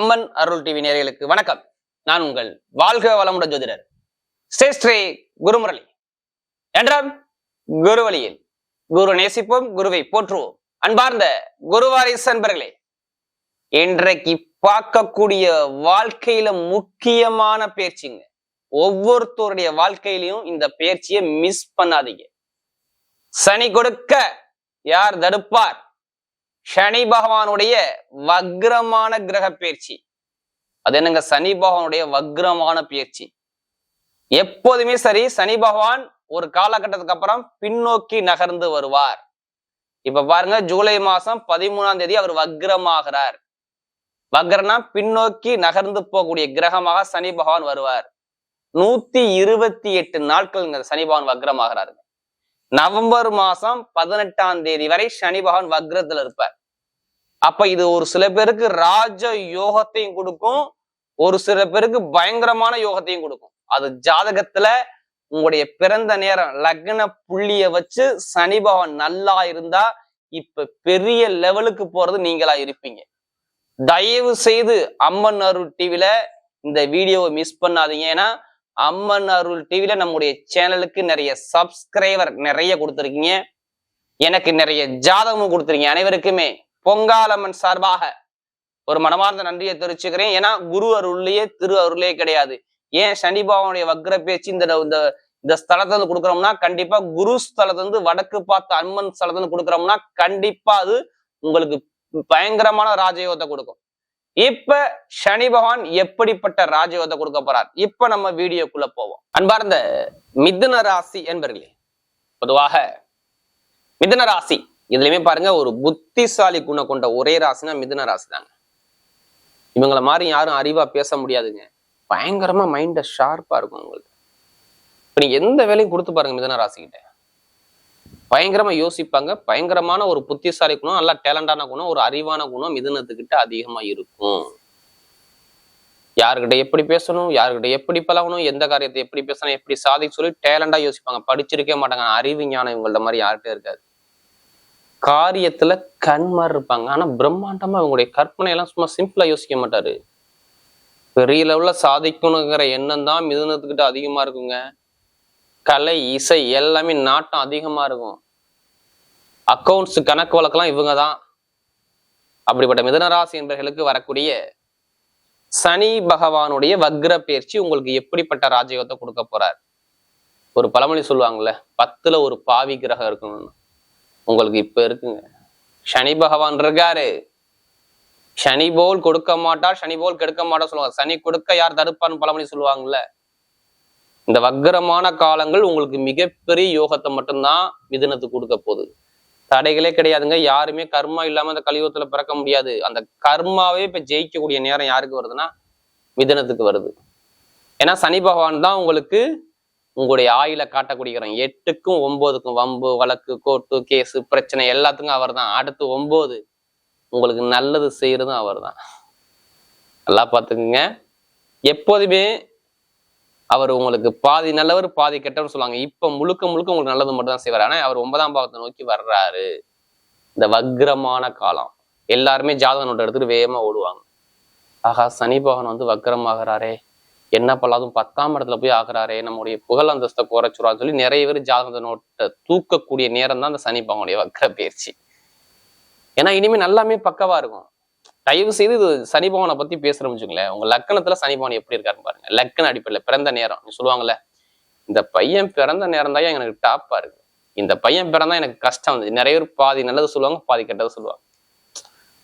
அம்மன் அருள் TV நேர்களுக்கு வணக்கம். நான் உங்கள் வாழ்க வளமுடன் ஜோதிடர் ஸ்ரீ குருமுரளி. என்றால் குரு வழியில் குரு நேசிப்போம் குருவை போற்றுவோம். அன்பார்ந்த குருவாரிஸ் அன்பர்களே இன்றைக்கு பார்க்கக்கூடிய வாழ்க்கையில முக்கியமான பேச்சுங்க ஒவ்வொருத்தருடைய வாழ்க்கையிலையும் இந்த பேச்சியை மிஸ் பண்ணாதீங்க. சனி கொடுக்க யார் தடுப்பார்? சனி பகவானுடைய வக்ரமான கிரக பயிற்சி. அது என்னங்க? சனி பகவானுடைய வக்ரமான பயிற்சி. எப்போதுமே சரி சனி பகவான் ஒரு காலகட்டத்துக்கு அப்புறம் பின்னோக்கி நகர்ந்து வருவார். இப்ப பாருங்க ஜூலை மாசம் பதிமூணாம் தேதி அவர் வக்ரமாகிறார். வக்ரனா பின்னோக்கி நகர்ந்து போகக்கூடிய கிரகமாக சனி பகவான் வருவார். நூத்தி இருபத்தி எட்டு நாட்கள் சனி பகவான் வக்ரமாகிறாருங்க. நவம்பர் மாசம் பதினெட்டாம் தேதி வரை சனி பகவான் வக்ரத்துல இருப்பார். அப்ப இது ஒரு சில பேருக்கு ராஜ யோகத்தையும் கொடுக்கும் ஒரு சில பேருக்கு பயங்கரமான யோகத்தையும் கொடுக்கும். அது ஜாதகத்துல உங்களுடைய பிறந்த நேரம் லக்ன புள்ளிய வச்சு சனி பகவான் நல்லா இருந்தா இப்ப பெரிய லெவலுக்கு போறது நீங்களா இருப்பீங்க. தயவு செய்து அம்மன் அருள் டிவில இந்த வீடியோவை மிஸ் பண்ணாதீங்க. ஏன்னா அம்மன் அருள் டிவில நம்முடைய சேனலுக்கு நிறைய சப்ஸ்கிரைபர் நிறைய கொடுத்துருக்கீங்க. எனக்கு நிறைய ஜாதகமும் கொடுத்துருக்கீங்க அனைவருக்குமே. பொங்காலம்மன் சார்பாக ஒரு மனமார்ந்த நன்றியை தெரிவிச்சுக்கிறேன். ஏன்னா குரு அருள்லயே திரு அருளே கிடையாது. ஏன் சனி பாவனுடைய வக்ர பேச்சு இந்த இந்த இந்த ஸ்தலத்துல இருந்து கொடுக்குறோம்னா கண்டிப்பா குரு ஸ்தலத்துல இருந்து வடக்கு பார்த்த அம்மன் ஸ்தலத்துல இருந்து கொடுக்குறோம்னா கண்டிப்பா அது உங்களுக்கு பயங்கரமான ராஜயோகத்தை கொடுக்கும். இப்ப சனி பகவான் எப்படிப்பட்ட ராஜயோகத்தை கொடுக்க போறார்? இப்ப நம்ம வீடியோக்குள்ள போவோம். அன்பார்ந்த மிதுன ராசி என்பர்களே பொதுவாக மிதுன ராசி இதுலயுமே பாருங்க ஒரு புத்திசாலி குணம் கொண்ட ஒரே ராசினா மிதுன ராசி தாங்க இவங்களை மாதிரி யாரும் அறிவா பேச முடியாதுங்க. பயங்கரமா மைண்ட ஷார்ப்பா இருக்கும் உங்களுக்கு. இப்ப நீங்க எந்த வேலையும் கொடுத்து பாருங்க மிதுன ராசிக்கிட்ட. பயங்கரமா யோசிப்பாங்க பயங்கரமான ஒரு புத்திசாலி குணம் நல்லா டேலண்டான குணம் ஒரு அறிவான குணம் மிதுனத்துக்கிட்ட அதிகமா இருக்கும். யாருக்கிட்ட எப்படி பேசணும் யாருக்கிட்ட எப்படி பழகணும் எந்த காரியத்தை எப்படி பேசணும் எப்படி சாதிக்க சொல்லி டேலண்டா யோசிப்பாங்க. படிச்சிருக்கே மாட்டாங்க அறிவு ஞானம் இவங்கள்ட்ட மாதிரி யார்கிட்ட இருக்காது. காரியத்துல மாதிரி இருப்பாங்க. ஆனா பிரம்மாண்டமா இவங்களுடைய கற்பனை எல்லாம் சும்மா சிம்பிளா யோசிக்க மாட்டாரு. பெரிய லெவல்ல சாதிக்கணுங்கிற எண்ணம் தான் மிதுனத்துக்கிட்ட அதிகமா இருக்குங்க. கலை இசை எல்லாமே நாட்டம் அதிகமா இருக்கும். அக்கௌண்ட்ஸ் கணக்கு வழக்கெல்லாம் இவங்க தான். அப்படிப்பட்ட மிதனராசி என்பர்களுக்கு வரக்கூடிய சனி பகவானுடைய வக்ர பயிற்சி உங்களுக்கு எப்படிப்பட்ட ராஜயோகத்தை கொடுக்க போறார்? ஒரு பழமொழி சொல்லுவாங்கல்ல பத்துல ஒரு பாவி கிரகம் இருக்கணும்னு. உங்களுக்கு இப்ப இருக்குங்க. சனி பகவான் இருக்காரு. சனி போல் கொடுக்க மாட்டார் சனி போல் கெடுக்க மாட்டார் சொல்லுவாங்க. சனி கொடுக்க யார் தடுப்பான்னு பழமொழி சொல்லுவாங்கல்ல? இந்த வக்கரமான காலங்கள் உங்களுக்கு மிகப்பெரிய யோகத்தை மட்டும்தான் மிதினத்துக்கு கொடுக்க போகுது. தடைகளே கிடையாதுங்க. யாருமே கர்மா இல்லாம அந்த கலியுகத்துல பிறக்க முடியாது. அந்த கர்மாவே இப்ப ஜெயிக்கக்கூடிய நேரம் யாருக்கு வருதுன்னா மிதனத்துக்கு வருது. ஏன்னா சனி பகவான் தான் உங்களுக்கு உங்களுடைய ஆயில காட்டக்கூடியவன் எட்டுக்கும் ஒன்பதுக்கும் வம்பு வழக்கு கோர்ட்டு கேஸு பிரச்சனை எல்லாத்துக்கும் அவர் தான் அடுத்து ஒன்பது உங்களுக்கு நல்லது செய்யறதும் அவர் தான் நல்லா பார்த்துக்குங்க. எப்போதுமே அவர் உங்களுக்கு பாதி நல்லவர் பாதி கெட்டவர் சொல்லுவாங்க. இப்ப முழுக்க முழுக்க உங்களுக்கு நல்லது மட்டும் தான் செய்வார். ஆனா அவர் ஒன்பதாம் பாவத்தை நோக்கி வர்றாரு. இந்த வக்ரமான காலம். எல்லாருமே ஜாதக நோட்டை எடுத்துட்டு வேகமா ஓடுவாங்க. ஆகா சனி பகவான் வந்து வக்ரமாகிறாரே. என்ன பண்ணாதும் பத்தாம் இடத்துல போய் ஆகுறாரே நம்முடைய புகழ் அந்தஸ்தை குறைச்சுறான்னு சொல்லி நிறைய பேர் ஜாதகத்தை நோட்டை தூக்கக்கூடிய நேரம் தான் அந்த சனி பகவானுடைய வக்கர பயிற்சி. ஏன்னா இனிமேல் நல்லாமே பக்கவா இருக்கும். தயவு செய்து இது சனி பகவானை பத்தி பேசுறோம் வச்சுங்களேன் உங்க லக்கணத்துல சனி பகவான் எப்படி இருக்காருன்னு பாருங்க. லக்கண அடிப்படையில பிறந்த நேரம். நீ சொல்லுவாங்கல்ல இந்த பையன் பிறந்த நேரம் தான் எனக்கு டாப்பா இருக்கு. இந்த பையன் பிறந்தா எனக்கு கஷ்டம் வந்து நிறைய பேர் பாதி நல்லது சொல்லுவாங்க பாதி கெட்டது சொல்லுவாங்க.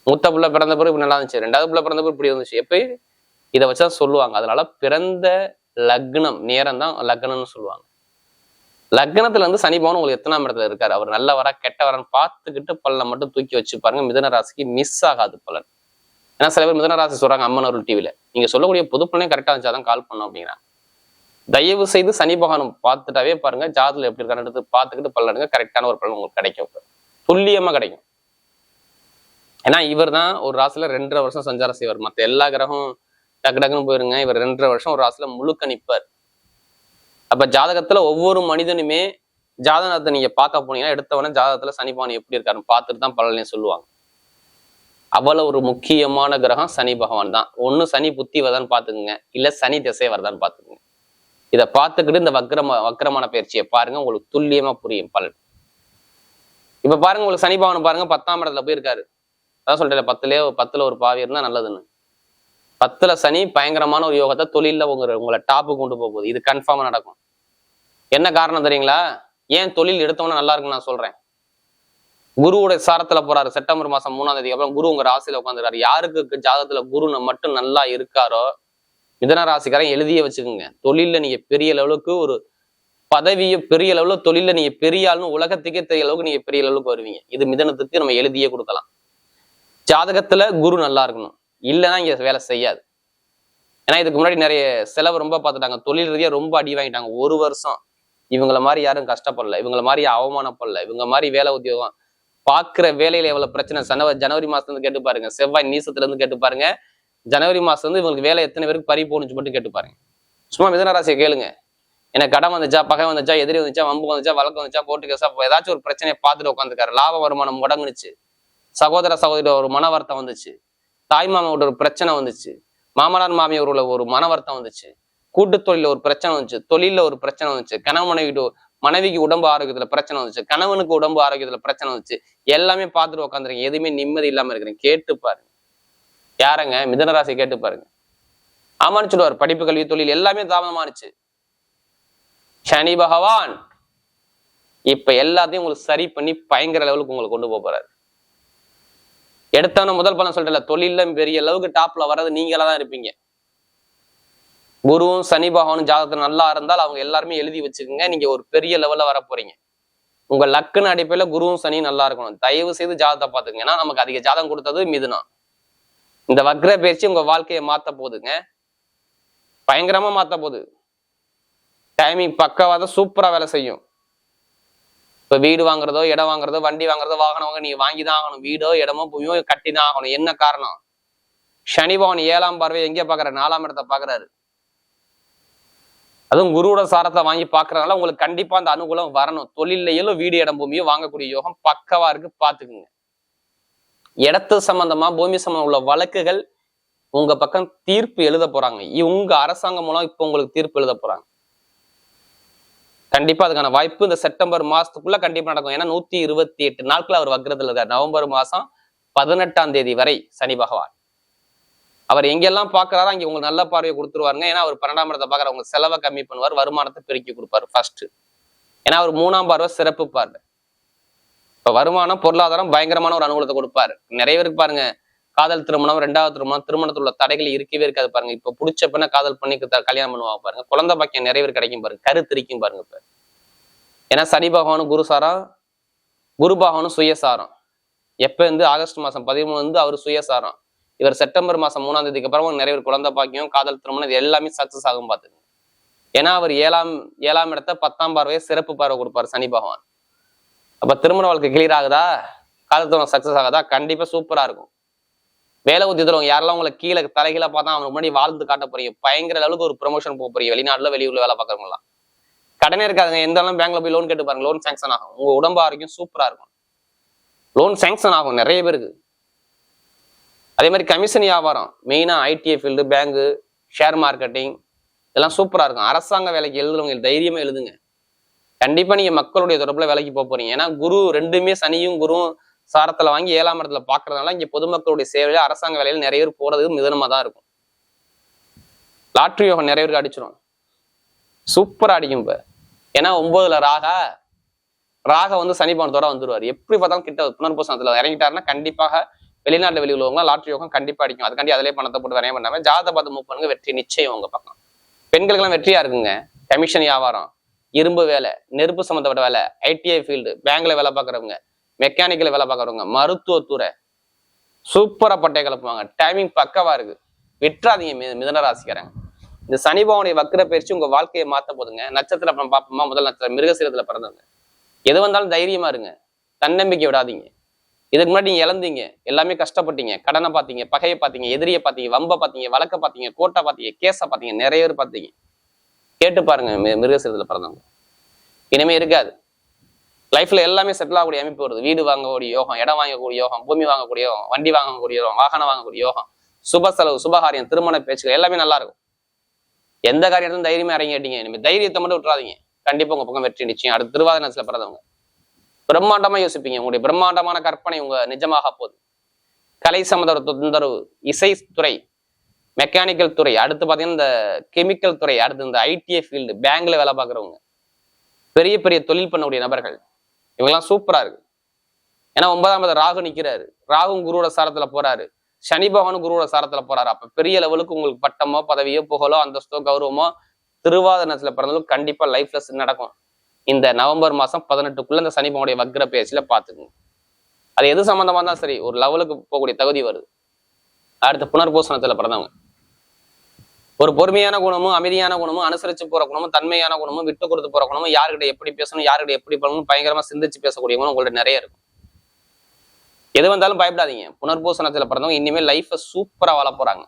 மூத்த பிள்ளை பிறந்த பிறகு இப்படி நல்லா இருந்துச்சு. ரெண்டாவது பிள்ளை பிறந்த பிறகு இப்படி இருந்துச்சு. எப்பயும் இதை வச்சுதான் சொல்லுவாங்க. அதனால பிறந்த லக்னம் நேரம் தான் லக்னம்னு சொல்லுவாங்க. லக்னத்துல இருந்து சனி பவன் உங்களுக்கு எத்தனாம் இடத்துல இருக்காரு? அவர் நல்லவரா கெட்டவரான்னு பார்த்துக்கிட்டு பலனை மட்டும் தூக்கி வச்சு பாருங்க மிதன ராசிக்கு மிஸ் ஆகாது பலன். ஏன்னா சில பேர் மிதன ராசி சொல்றாங்க அம்மன் அருள் டிவியில நீங்க சொல்லக்கூடிய பொது பலனே கரெக்டா இருந்துச்சாதான் கால் பண்ணோம் அப்படிங்கிறாங்க. தயவு செய்து சனி பகவானம் பார்த்துட்டாவே பாருங்க ஜாதத்துல எப்படி இருக்கான்னு எடுத்து பலன் எடுங்க கரெக்டான ஒரு பலன் உங்களுக்கு கிடைக்கும். துல்லியமா கிடைக்கும். ஏன்னா இவர் தான் ஒரு ராசியில ரெண்டரை வருஷம் சஞ்சாரம் செய்வார். மற்ற எல்லா கிரகம் டக்கு டக்குன்னு போயிருங்க. இவர் ரெண்டரை வருஷம் ஒரு ராசில முழுக்க நிற்பார் அப்ப ஜாதகத்துல ஒவ்வொரு மனிதனுமே ஜாதகத்தை நீங்க பார்க்க போனீங்கன்னா எடுத்தவொடனே ஜாதகத்துல சனிபவன் எப்படி இருக்காருன்னு பார்த்துட்டு தான் பலனையும் சொல்லுவாங்க. அவ்வளவு ஒரு முக்கியமான கிரகம் சனி பகவான் தான். ஒண்ணு சனி புத்தி வரதான்னு பாத்துக்குங்க இல்ல சனி திசை வரதான்னு பாத்துக்குங்க இதை பார்த்துக்கிட்டு இந்த வக்ரம வக்ரமான பயிற்சியை பாருங்க. உங்களுக்கு துல்லியமா புரியும் பலன். இப்ப பாருங்க உங்களுக்கு சனி பகவான் பாருங்க பத்தாம் இடத்துல போயிருக்காரு. அதான் சொல்றேன் பத்துலயே பத்துல ஒரு பாவி இருந்தா நல்லதுன்னு. பத்துல சனி பயங்கரமான ஒரு யோகத்தை தொழிலில் உங்க உங்களை டாப்பு கொண்டு போக போகுது. இது கன்ஃபார்மாக நடக்கும். என்ன காரணம் தெரியுங்களா? ஏன் தொழில் எடுத்தவொன்னே நல்லா இருக்குன்னு நான் சொல்றேன். குருவோட சாரத்துல போறாரு. செப்டம்பர் மாசம் மூணாம் தேதிக்கு அப்புறம் குரு உங்க ராசியில உட்காந்துருக்காரு யாருக்கு ஜாதகத்துல குரு மட்டும் நல்லா இருக்காரோ மிதன ராசிக்காரன் எழுதியே வச்சுக்கோங்க. தொழில்ல நீங்க பெரிய லெவலுக்கு ஒரு பதவியை பெரிய லெவலில் தொழில நீங்க பெரிய ஆள்னு உலகத்துக்கே தெரிய அளவுக்கு நீங்க பெரிய லெவலுக்கு வருவீங்க. இது மிதனத்துக்கு நம்ம எழுதியே கொடுக்கலாம். ஜாதகத்துல குரு நல்லா இருக்கணும். இல்லைன்னா இங்க வேலை செய்யாது. ஏன்னா இதுக்கு முன்னாடி நிறைய செலவு ரொம்ப பார்த்துட்டாங்க. தொழில் ரீதியாக ரொம்ப அடி வாங்கிட்டாங்க. ஒரு வருஷம் இவங்கள மாதிரி யாரும் கஷ்டப்படல. இவங்கள மாதிரி அவமானப்படல. இவங்க மாதிரி வேலை உத்தியோகம். பார்க்குற வேலையில எவ்வளவு பிரச்சனை? ஜனவரி ஜனவரி மாசத்துல இருந்து கேட்டு பாருங்க. செவ்வாய் நீசத்துல இருந்து கேட்டு பாருங்க. ஜனவரி மாசம் வந்து இவங்களுக்கு வேலை எத்தனை பேருக்கு பறி போணுச்சு மட்டும் கேட்டு பாருங்க. சும்மா மிதனராசியை கேளுங்க. எனக்கு கடன் வந்துச்சா பகை வந்துச்சா எதிரி வந்துச்சா வம்பு வந்துச்சா வழக்கு வந்துச்சா கோர்ட்டு கேஸா ஏதாச்சும் ஒரு பிரச்சனையை பார்த்துட்டு உட்காந்துருக்காரு லாப வருமானம் முடங்குனுச்சு. சகோதர சகோதரி ஒரு மன வருத்தம் வந்துச்சு. தாய் மாமாவோட ஒரு பிரச்சனை வந்துச்சு. மாமனார் மாமியாரோட ஒரு மன வருத்தம் வந்துச்சு. கூட்டு தொழில ஒரு பிரச்சனை வந்துச்சு. தொழில ஒரு பிரச்சனை வந்துச்சு. கணவன் மனைவி மனைவிக்கு உடம்பு ஆரோக்கியத்துல பிரச்சனை வந்துச்சு. கணவனுக்கு உடம்பு ஆரோக்கியத்துல பிரச்சனை வந்துச்சு. எல்லாமே பார்த்துட்டு உட்காந்துருக்கீங்க எதுவுமே நிம்மதி இல்லாம இருக்கிறீங்க கேட்டு பாருங்க. யாருங்க? மிதனராசி கேட்டு பாருங்க. ஆமான்னு சொல்லுவார் படிப்பு கல்வி தொழில் எல்லாமே தாமதமானுச்சு சனி பகவான் இப்ப எல்லாத்தையும் உங்களுக்கு சரி பண்ணி பயங்கர லெவலுக்கு உங்களை கொண்டு போக போறாரு. எடுத்தவன முதல் பலன் சொல்றல தொழில பெரிய அளவுக்கு டாப்ல வர்றது நீங்களா தான் இருப்பீங்க. குருவும் சனி பகவானும் ஜாதகத்துல நல்லா இருந்தால் அவங்க எல்லாருமே எழுதி வச்சுக்கோங்க நீங்க ஒரு பெரிய லெவல்ல வர போறீங்க உங்க லக்குன்னு அடிப்படையில குருவும் சனி நல்லா இருக்கணும். தயவு செய்து ஜாதகத்தை பாத்துக்கங்க ஏன்னா நமக்கு அதிக ஜாதகம் கொடுத்தது மிதுனா. இந்த வக்ர பயிற்சி உங்க வாழ்க்கையை மாத்த போகுதுங்க. பயங்கரமா மாத்த போகுது. டைமிங் பக்கவாத சூப்பரா வேலை செய்யும். இப்ப வீடு வாங்குறதோ இடம் வாங்குறதோ வண்டி வாங்குறதோ வாகனம் வாங்க நீங்கள் வாங்கி தான் ஆகணும் வீடோ இடமோ பூமியோ கட்டி தான் ஆகணும் என்ன காரணம்? சனி பவன் ஏழாம் பார்வை எங்கே பாக்குறாரு நாலாம் இடத்தை பாக்குறாரு அதுவும் குருவோட சாரத்தை வாங்கி பாக்குறதுனால உங்களுக்கு கண்டிப்பா அந்த அனுகூலம் வரணும். தொழிலையிலும் வீடு இடம் பூமியோ வாங்கக்கூடிய யோகம் பக்கவா இருக்கு பாத்துக்குங்க இடத்து சம்பந்தமா பூமி சம்பந்தம் உள்ள வழக்குகள் உங்க பக்கம் தீர்ப்பு எழுத போறாங்க. இவங்க அரசாங்கம் மூலம் இப்போ உங்களுக்கு தீர்ப்பு எழுத போறாங்க. கண்டிப்பா அதுக்கான வாய்ப்பு இந்த செப்டம்பர் மாசத்துக்குள்ள கண்டிப்பா நடக்கும். ஏன்னா நூத்தி இருபத்தி எட்டு நாட்கள் அவர் வக்ரத்துல இருக்கார். நவம்பர் மாசம் பதினெட்டாம் தேதி வரை சனி பகவான். அவர் எங்கெல்லாம் பாக்குறாரோ அங்கே உங்களுக்கு நல்ல பார்வையை கொடுத்துருவாருங்க. ஏன்னா அவர் பன்னெண்டாம் இடத்தை பாக்குற உங்க செலவை கம்மி பண்ணுவார். வருமானத்தை பெருக்கி கொடுப்பாரு ஃபர்ஸ்ட் ஏன்னா அவர் மூணாம் பார்வை சிறப்பு பார்வை. இப்ப வருமானம் பொருளாதாரம் பயங்கரமான ஒரு அனுகூலத்தை கொடுப்பாரு. நிறைய பேருக்கு பாருங்க காதல் திருமணம் ரெண்டாவது திருமணம் திருமணத்தில் உள்ள தடைகள் இருக்கவே இருக்காது பாருங்க. இப்ப பிடிச்ச பெண்ணை காதல் பண்ணி கல்யாணம் பண்ணுவாங்க பாருங்க. குழந்தை பாக்கியம் நிறைய பேர் கிடைக்கும் பாருங்க. கருத்திருக்கும் பாருங்க இப்ப. ஏன்னா சனி பகவானும் குருசாரம் குரு பகவானும் சுயசாரம் எப்ப இருந்து ஆகஸ்ட் மாசம் பதிமூணு வந்து அவர் சுயசாரம் இவர் செப்டம்பர் மாசம் மூணாம் தேதிக்கு அப்புறம் நிறைய பேர் குழந்தை பாக்கியம் காதல் திருமணம் இது எல்லாமே சக்சஸ் ஆகும் பார்த்துங்க ஏன்னா அவர் ஏழாம் ஏழாம் இடத்த பத்தாம் பார்வையை சிறப்பு பார்வை கொடுப்பாரு சனி பகவான். அப்ப திருமண வாழ்க்கை கிளியர் ஆகுதா? காதல் திருமணம் சக்சஸ் ஆகுதா? கண்டிப்பா சூப்பரா இருக்கும். வேலை தருவாங்க யாரெல்லாம் உங்களை கீழே தலைகீழ பார்த்தா அவனுக்கு முன்னாடி வாழ்ந்து காட்ட போறீங்க? பயங்கர அளவுக்கு ஒரு ப்ரொமோஷன் போக போறீங்க. வெளிநாட்டுல வெளியூர்ல வேலை பார்க்கறவங்களாம் கடனே இருக்காதுங்க. எந்த அளவு பேங்க்ல போய் லோன் கேட்டு பாருங்க. லோன் சாங்ஷன் ஆகும். உங்க உடம்பு ஆரோக்கியம் சூப்பரா இருக்கும். லோன் சாங்ஷன் ஆகும். நிறைய பேருக்கு அதே மாதிரி கமிஷன் வியாபாரம். மெயினா ITI field bank share marketing இதெல்லாம் சூப்பரா இருக்கும். அரசாங்க வேலைக்கு எழுதுறவங்க தைரியமா எழுதுங்க. கண்டிப்பா நீங்க மக்களுடைய தொடர்புல வேலைக்கு போக போறீங்க. ஏன்னா குரு ரெண்டுமே சனியும் குருவும் சாரத்துல வாங்கி ஏழாம் இடத்துல பாக்குறதுனால இங்க பொதுமக்களுடைய சேவையில் அரசாங்க வேலையில நிறைய பேர் போகிறது மிதனமாக தான் இருக்கும். லாட்ரி யோகம் நிறைய பேருக்கு அடிச்சிடும் சூப்பரா அடிக்கும் இப்போ. ஏன்னா ஒன்பதுல ராகா ராக வந்து சனி பவனத்தோட வந்துருவாரு. எப்படி பார்த்தாலும் கிட்ட புனர்பூசணத்துல இறங்கிட்டாருன்னா கண்டிப்பாக வெளிநாட்டு வெளி உள்ளவங்க லாட்ரி யோகம் கண்டிப்பா அடிக்கும். அதுக்காண்டி அதிலே பணத்தை போட்டு வரைய பண்ணாமல் ஜாத பார்த்து மூவ் பண்ணுங்க வெற்றி நிச்சயம் உங்க பக்கம். பெண்களுக்கெல்லாம் வெற்றியா இருக்குங்க. கமிஷன் வியாபாரம் இரும்பு வேலை நெருப்பு சம்மந்தப்பட்ட வேலை ஐடிஐ ஃபீல்டு பேங்க்ல வேலை பார்க்குறவங்க. மெக்கானிக்கல் வேலை பார்க்குறவங்க மருத்துவத்துறை சூப்பரா பட்டை கிளப்புவாங்க டைமிங் பக்கவா இருக்கு. விட்டுறாதீங்க மி மிதனராசிக்காரங்க இந்த சனி பவனுடைய வக்கர பயிற்சி உங்க வாழ்க்கையை மாத்த போதுங்க. நட்சத்திரம் அப்புறம் பார்ப்போமா? முதல் நட்சத்திரம் மிருகசீரத்தில் பிறந்தவங்க. எது வந்தாலும் தைரியமா இருங்க. தன்னம்பிக்கை விடாதீங்க. இதுக்கு முன்னாடி நீங்க இழந்தீங்க. எல்லாமே கஷ்டப்பட்டீங்க. கடனை பார்த்தீங்க பகையை பார்த்தீங்க எதிரியை பார்த்தீங்க வம்ப பார்த்தீங்க வழக்க பார்த்தீங்க கோட்டை பார்த்தீங்க கேஸை பார்த்தீங்க நிறைய பேர் பார்த்தீங்க கேட்டு பாருங்க மிருகசீரத்தில் பிறந்தவங்க. இனிமே இருக்காது. லைஃப்ல எல்லாமே செட்டில் ஆகக்கூடிய அமைப்பு வருது. வீடு வாங்கக்கூடிய யோகம் இடம் வாங்கக்கூடிய யோகம் பூமி வாங்கக்கூடிய யோகம் வண்டி வாங்கக்கூடிய யோகம் வாகனம் வாங்கக்கூடிய யோகம் சுப செலவு சுபகாரியம் திருமண பேச்சுகள் எல்லாமே நல்லா இருக்கும். எந்த காரியத்திலும் தைரியமா இறங்கிட்டீங்க இனிமே தைரியத்தை மட்டும் விட்டுறாதீங்க. கண்டிப்பா உங்க பக்கம் வெற்றி நிச்சயம். அடுத்து திருவாதினத்துல பிறந்தவங்க. பிரம்மாண்டமா யோசிப்பீங்க. உங்களுடைய பிரம்மாண்டமான கற்பனை உங்க நிஜமாக போகுது கலை சம்மந்த தொந்தரவு துறை மெக்கானிக்கல் துறை அடுத்து பாத்தீங்கன்னா இந்த கெமிக்கல் துறை அடுத்து இந்த ஐடிஐ ஃபீல்டு பேங்க்ல வேலை பார்க்குறவங்க. பெரிய பெரிய தொழில் பண்ணக்கூடிய நபர்கள். இவங்கெல்லாம் சூப்பரா இருக்கு. ஏன்னா ஒன்பதாம் ராகு நிக்கிறாரு. ராகும் குருவோட சாரத்துல போறாரு. சனி பகவானும் குருவோட சாரத்துல போறாரு. அப்ப பெரிய லெவலுக்கு உங்களுக்கு பட்டமோ பதவியோ புகழோ அந்தஸ்தோ கௌரவமோ திருவாதனத்துல பிறந்தாலும் கண்டிப்பா லைஃப்ல நடக்கும். இந்த நவம்பர் மாசம் பதினெட்டுக்குள்ள இந்த சனி பகவானுடைய வக்ர பேச்சில பாத்துக்குங்க அது எது சம்பந்தமா தான் சரி ஒரு லெவலுக்கு போகக்கூடிய தகுதி வருது. அடுத்து புனர்பூசணத்துல பிறந்தவங்க. ஒரு பொறுமையான குணமும் அமைதியான குணமும் அனுசரிச்சு போற குணமும் தன்மையான குணமும் விட்டு கொடுத்து போற குணமும் யாருக்கிட்ட எப்படி பேசணும் யாருக்கிட்ட எப்படி பண்ணணும் பயங்கரமா சிந்திச்சு பேசக்கூடிய குணம் உங்கள்ட்ட நிறைய இருக்கும். எது வந்தாலும் பயப்படாதீங்க. புனர்பூசணத்துல பிறந்தவங்க இனிமேல் லைஃபை சூப்பரா வாழ போறாங்க.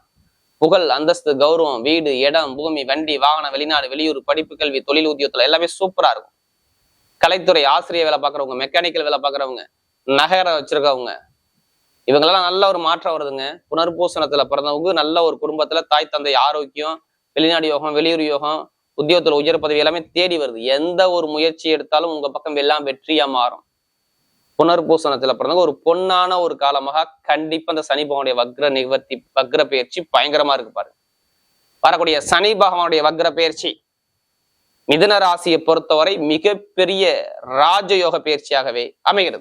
புகழ் அந்தஸ்து கௌரவம் வீடு இடம் பூமி வண்டி வாகனம் வெளிநாடு வெளியூர் படிப்பு கல்வி தொழில் உத்தியோகத்துல எல்லாமே சூப்பரா இருக்கும். கலைத்துறை ஆசிரியர் வேலை பார்க்குறவங்க மெக்கானிக்கல் வேலை பார்க்குறவங்க நகர வச்சிருக்கவங்க இவங்களெல்லாம் நல்ல ஒரு மாற்றம் வருதுங்க. புனர்பூசணத்துல பிறந்தவங்க நல்ல ஒரு குடும்பத்துல தாய் தந்தை ஆரோக்கியம் வெளிநாடு யோகம் வெளியூர் யோகம் உத்தியோகத்துல உயர் பதவி எல்லாமே தேடி வருது. எந்த ஒரு முயற்சி எடுத்தாலும் உங்க பக்கம் எல்லாம் வெற்றியா மாறும். புனர்பூசணத்துல பிறந்தவங்க ஒரு பொன்னான ஒரு காலமாக கண்டிப்பா அந்த சனி பகவானுடைய வக்ர நிவர்த்தி வக்ர பயிற்சி பயங்கரமா இருக்கு பாருங்க. வரக்கூடிய சனி பகவானுடைய வக்ர பயிற்சி. மிதுன ராசியை பொறுத்தவரை மிகப்பெரிய ராஜயோக பயிற்சியாகவே அமைகிறது.